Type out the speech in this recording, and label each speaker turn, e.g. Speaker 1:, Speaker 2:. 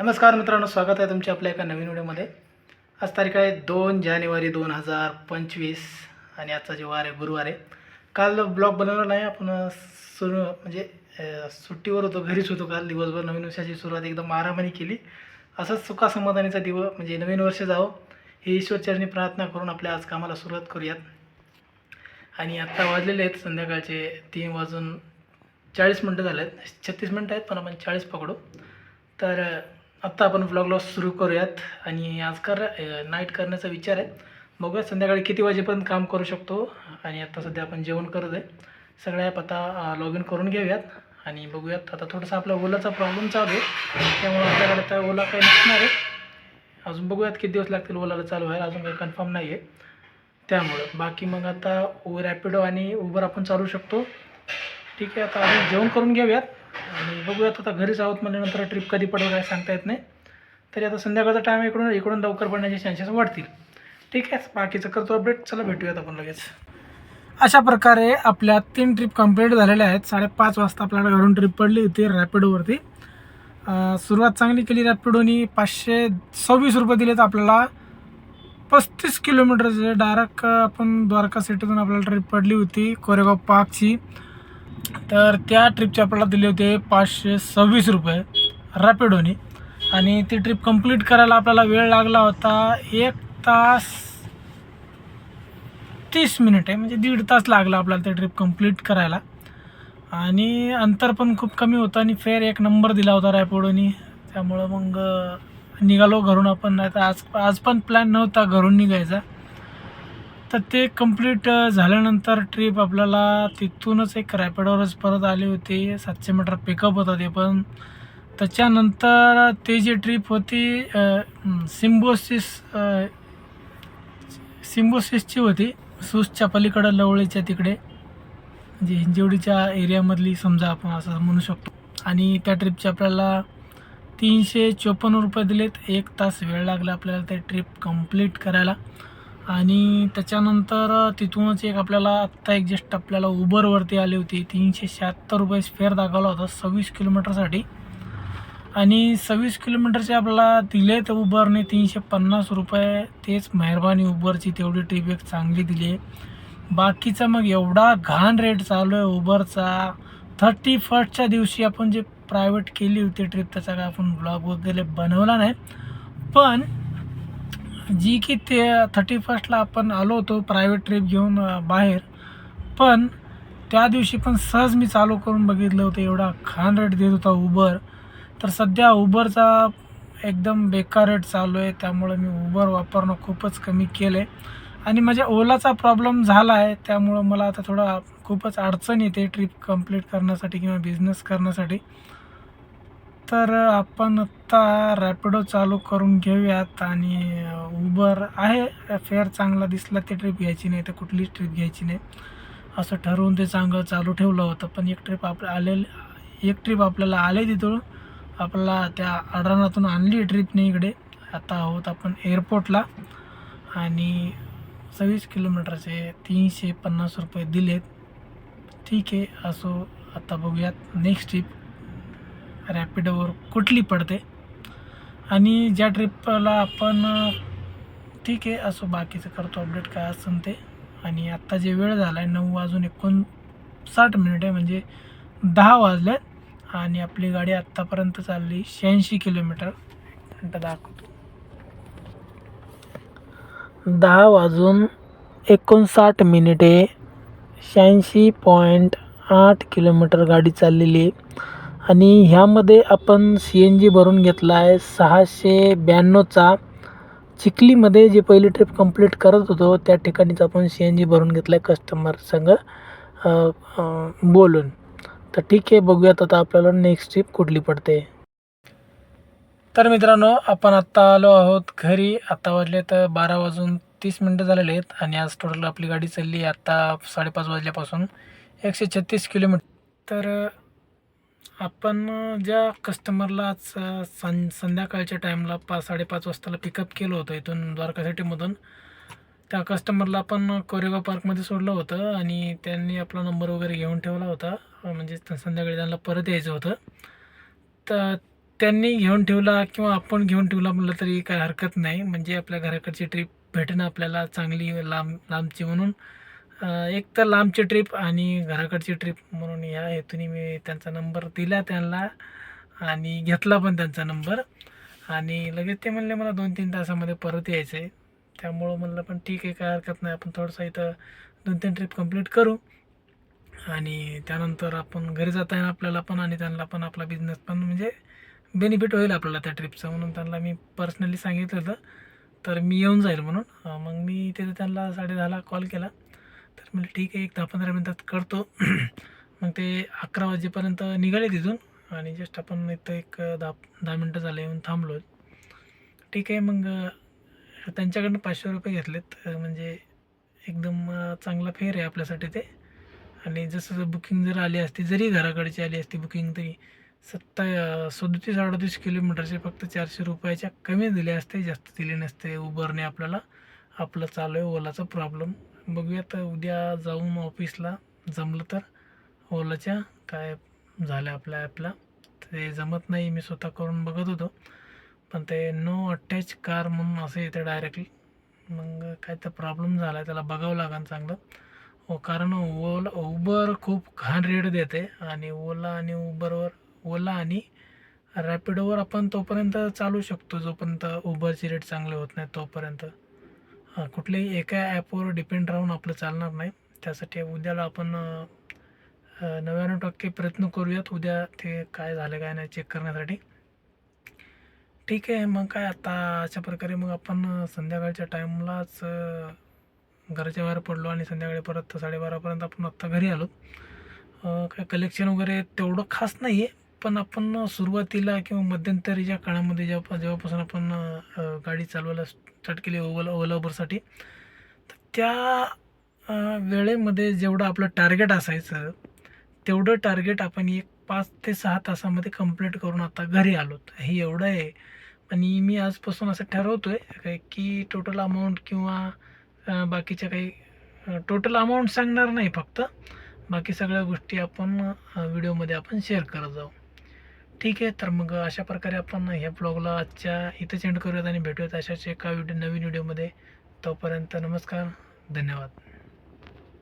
Speaker 1: नमस्कार मित्रांनो स्वागत आहे तुमच्या आपल्या एका नवीन व्हिडिओमध्ये. आज तारीख आहे दोन जानेवारी दोन हजार पंचवीस आणि आजचा जे वार आहे गुरुवार आहे. काल ब्लॉग बनवला नाही आपण सुरू म्हणजे सुट्टीवर होतो घरीच होतो काल. दिवसभर नवीन वर्षाची सुरुवात एकदम आरामाने केली. असंच सुखा समाधानीचा दिवस म्हणजे नवीन वर्ष जावं ही ईश्वरचरणी प्रार्थना करून आपल्या आज कामाला सुरुवात करूयात. आणि आत्ता वाजलेले आहेत संध्याकाळचे तीन वाजून चाळीस मिनटं झाले आहेत छत्तीस मिनटं आहेत पण आपण चाळीस पकडू. तर आत्ता आपण व्लॉगला सुरू करूयात. आणि आज कर नाईट करण्याचा विचार आहे. बघूयात संध्याकाळी किती वाजेपर्यंत काम करू शकतो. आणि आता सध्या आपण जेवण करत आहे. सगळ्या ॲप आता लॉग इन करून घेऊयात. आणि बघूयात आता थोडासा आपला ओलाचा प्रॉब्लेम चालू आहे. त्यामुळे आपल्याकडे आता ओला काही नसणार आहे. अजून बघूयात किती दिवस लागतील ओलाला चालू व्हायला. अजून काही कन्फर्म नाही आहे त्यामुळं बाकी मग आता रॅपिडो आणि उबर आपण चालू शकतो. ठीक आहे आता आधी जेवण करून घेऊयात. आणि बघूयात आता घरीच आहोत म्हणल्यानंतर ट्रिप कधी पडेल काय सांगता येत नाही. तरी आता संध्याकाळचा टाईम इकडून इकडून लवकर पडण्याचे चान्सेस वाढतील. ठीक आहे बाकीचं करतो अपडेट चला भेटूयात आपण लगेच. अशा प्रकारे आपल्या तीन ट्रिप कंप्लीट झालेल्या आहेत. साडेपाच वाजता आपल्याला घरून ट्रिप पडली होती रॅपिडोवरती सुरुवात चांगली केली रॅपिडोनी पाचशे सव्वीस रुपये दिले तर आपल्याला. पस्तीस किलोमीटरचे डायरेक्ट आपण द्वारका सिटीतून आपल्याला ट्रिप पडली होती कोरेगाव पार्कची तर त्या ट्रिपचे आपल्याला दिले होते पाचशे सव्वीस रुपये रॅपिडोनी. आणि ती ट्रिप कंप्लीट करायला आपल्याला वेळ लागला होता एक तास तीस मिनिट आहे म्हणजे दीड तास लागला आपल्याला ते ट्रिप कंप्लीट करायला. आणि अंतर पण खूप कमी होतं आणि फेअर एक नंबर दिला होता रॅपिडोनी. त्यामुळं मग निघालो घरून आपण नाही तर आज आज पण प्लॅन नव्हता घरून निघायचा. तर ते कंप्लीट झाल्यानंतर ट्रिप आपल्याला तिथूनच एक रॅपिडवरच परत आली होती. सातशे मीटर पिकअप होता ते पण. त्याच्यानंतर ते जी ट्रिप होती सिम्बोसिस सिम्बोसिसची होती. सुसच्या पलीकडं लवळीच्या तिकडे. म्हणजे हिंजवडीच्या एरियामधली समजा आपण असं म्हणू शकतो. आणि त्या ट्रिपचे आपल्याला तीनशे चोपन्न रुपये दिलेत. एक तास वेळ लागला आपल्याला ते ट्रिप कंप्लीट करायला. आणि त्याच्यानंतर तिथूनच एक आपल्याला आत्ता एक जस्ट आपल्याला उबरवरती आली होती. तीनशे शहात्तर रुपये स्पेअर दाखवला होता सव्वीस किलोमीटरसाठी आणि सव्वीस किलोमीटरचे आपल्याला दिले तर उबरने तीनशे पन्नास रुपये. तेच मेहरबानी उबरची तेवढी ट्रिप एक चांगली दिली आहे. बाकीचा मग एवढा घाण रेट चालू आहे उबरचा थर्टी फर्स्टच्या दिवशी आपण जे प्रायव्हेट केली होती ट्रिप त्याचा काय आपण ब्लॉग वगैरे बनवला नाही. पण जी की ते थर्टी फर्स्टला आपण आलो होतो प्रायव्हेट ट्रिप घेऊन बाहेर. पण त्या दिवशी पण सहज मी चालू करून बघितलं होतं एवढा खान रेट देत होता उबर. तर सध्या उबरचा एकदम बेकार रेट चालू आहे त्यामुळे मी उबर वापरणं खूपच कमी केलं आहे आणि माझ्या ओलाचा प्रॉब्लेम झाला आहे त्यामुळं मला आता थोडा खूपच अडचण येते ट्रिप कंप्लीट करण्यासाठी किंवा बिझनेस करण्यासाठी. तर आपण आत्ता रॅपिडो चालू करून घेऊयात आणि उबर आहे. फेअर चांगला दिसला ते ट्रिप घ्यायची नाही तर कुठलीच ट्रिप घ्यायची नाही. असं ठरवून ते चांगलं चालू ठेवलं होतं. पण एक ट्रिप आपल्या आलेली एक ट्रिप आपल्याला आले तिथून. आपल्याला त्या अडाणातून आणली ट्रिपने इकडे. आता आहोत आपण एअरपोर्टला आणि सव्वीस किलोमीटरचे तीनशे पन्नास रुपये दिलेत. ठीक आहे असो आता बघूयात. नेक्स्ट ट्रिप रॅपिडोवर कुठली पडते. आणि ज्या ट्रिपला आपण ठीक आहे असो बाकीचं करतो अपडेट काय असेल ते. आणि आत्ता जे वेळ झाला आहे नऊ वाजून एकोणसाठ मिनिट आहे म्हणजे दहा वाजले आणि आपली गाडी आत्तापर्यंत चालली शहाऐंशी किलोमीटर दाखवतो. दहा वाजून एकोणसाठ मिनिटे शहाऐंशी पॉईंट आठ किलोमीटर गाडी चाललेली आहे. आणि ह्यामध्ये आपण सी एन जी भरून घेतला आहे. सहाशे ब्याण्णवचा चिखलीमध्ये जे पहिली ट्रिप कंप्लीट करत होतो त्या ठिकाणीच आपण सी एन जी भरून घेतला आहे कस्टमर संग बोलून. तर ठीक आहे बघूयात आता आपल्याला नेक्स्ट ट्रिप कुठली पडते. तर मित्रांनो आपण आत्ता आलो आहोत घरी. आत्ता वाजले तर बारा वाजून तीस मिनटं झालेले आहेत आणि आज टोटल आपली गाडी चालली आत्ता साडेपाच वाजल्यापासून एकशे छत्तीस किलोमीटर. तर आपण ज्या कस्टमरला आज सं संध्याकाळच्या टाईमला पाच साडेपाच वाजताला पिकअप केलं होतं इथून द्वारका सिटीमधून त्या कस्टमरला आपण कोरेगाव पार्कमध्ये सोडलं होतं आणि त्यांनी आपला नंबर वगैरे घेऊन ठेवला होता. म्हणजे संध्याकाळी त्यांना परत यायचं होतं. तर त्यांनी घेऊन ठेवला किंवा आपण घेऊन ठेवला म्हटलं तरी काय हरकत नाही. म्हणजे आपल्या घराकडची ट्रिप भेटणं आपल्याला चांगली लांब लांबची म्हणून एक तर लांबची ट्रिप आणि घराकडची ट्रिप म्हणून या हेतूने मी त्यांचा नंबर दिला त्यांना आणि घेतला पण त्यांचा नंबर आणि लगेच ते म्हणले मला दोन तीन तासामध्ये परत यायचं आहे त्यामुळं म्हणलं पण ठीक आहे काय हरकत नाही. आपण थोडंसं इथं दोन तीन ट्रिप कंप्लीट करू. आणि त्यानंतर आपण घरी जाता येईल आपल्याला पण आणि त्यांना पण आपला बिझनेस पण म्हणजे बेनिफिट होईल आपल्याला त्या ट्रिपचं म्हणून त्यांना मी पर्सनली सांगितलं होतं. तर मी येऊन जाईल म्हणून. मग मी तिथे त्यांना साडे दहाला कॉल केला. तर म्हणजे ठीक आहे एक दहा पंधरा मिनटात करतो. मग ते अकरा वाजेपर्यंत निघाले तिथून. आणि जस्ट आपण इथं एक दहा दहा मिनटं झाले येऊन थांबलो. ठीक आहे मग त्यांच्याकडनं पाचशे रुपये घेतलेत. म्हणजे एकदम चांगला फेअर आहे आपल्यासाठी ते. आणि जसं बुकिंग जर आली असती जरी घराकडची आली असती बुकिंग तरी सत्ता सदतीस अडतीस किलोमीटरचे फक्त चारशे रुपयाच्या कमी दिले असते जास्त दिले नसते उबरने आपल्याला. आपलं चालू आहे ओलाचा प्रॉब्लेम बघूयात उद्या जाऊन ऑफिसला जमलं तर. ओलाच्या काय झालं आपल्या ॲपला? ते जमत नाही मी स्वतः करून बघत होतो. पण ते नो अटॅच कार म्हणून असं येतं डायरेक्टली मग काय तर प्रॉब्लेम झाला आहे त्याला बघावं लागेल चांगलं. हो कारण ओला उबर खूप घाण रेट देते. आणि ओला आणि उबरवर ओला आणि रॅपिडोवर आपण तोपर्यंत चालू शकतो जोपर्यंत उबरचे रेट चांगले होत नाही तोपर्यंत. हां कुठल्याही एका ॲपवर डिपेंड राहून आपलं चालणार नाही. त्यासाठी उद्याला आपण नव्याण्णव टक्के प्रयत्न करूयात उद्या ते काय झालं काय नाही चेक करण्यासाठी. ठीक आहे मग काय आता अशा प्रकारे मग आपण संध्याकाळच्या टाईमलाच घराच्या बाहेर पडलो आणि संध्याकाळी परत साडेबारापर्यंत आपण आत्ता घरी आलो. काय कलेक्शन वगैरे तेवढं खास नाही आहे पण आपण सुरुवातीला किंवा मध्यंतरीच्या काळामध्ये जेव्हा जेव्हापासून आपण गाडी चालवायला स्टार्ट केली ओला ओला उबरसाठी तर त्या वेळेमध्ये जेवढं आपलं टार्गेट असायचं तेवढं टार्गेट आपण एक पाच ते सहा तासामध्ये कंप्लीट करून आता घरी आलो. हे एवढं आहे. आणि मी आजपासून असं ठरवतो आहे की टोटल अमाऊंट किंवा बाकीच्या काही टोटल अमाऊंट सांगणार नाही फक्त. बाकी सगळ्या गोष्टी आपण व्हिडिओमध्ये आपण शेअर करत जाऊ. ठीक आहे तर मग अशा प्रकारे आपण ह्या ब्लॉगला आजच्या इथं एंड करूयात आणि भेटूयात अशाच एका व्हिडिओ नवीन व्हिडिओमध्ये. तोपर्यंत नमस्कार धन्यवाद.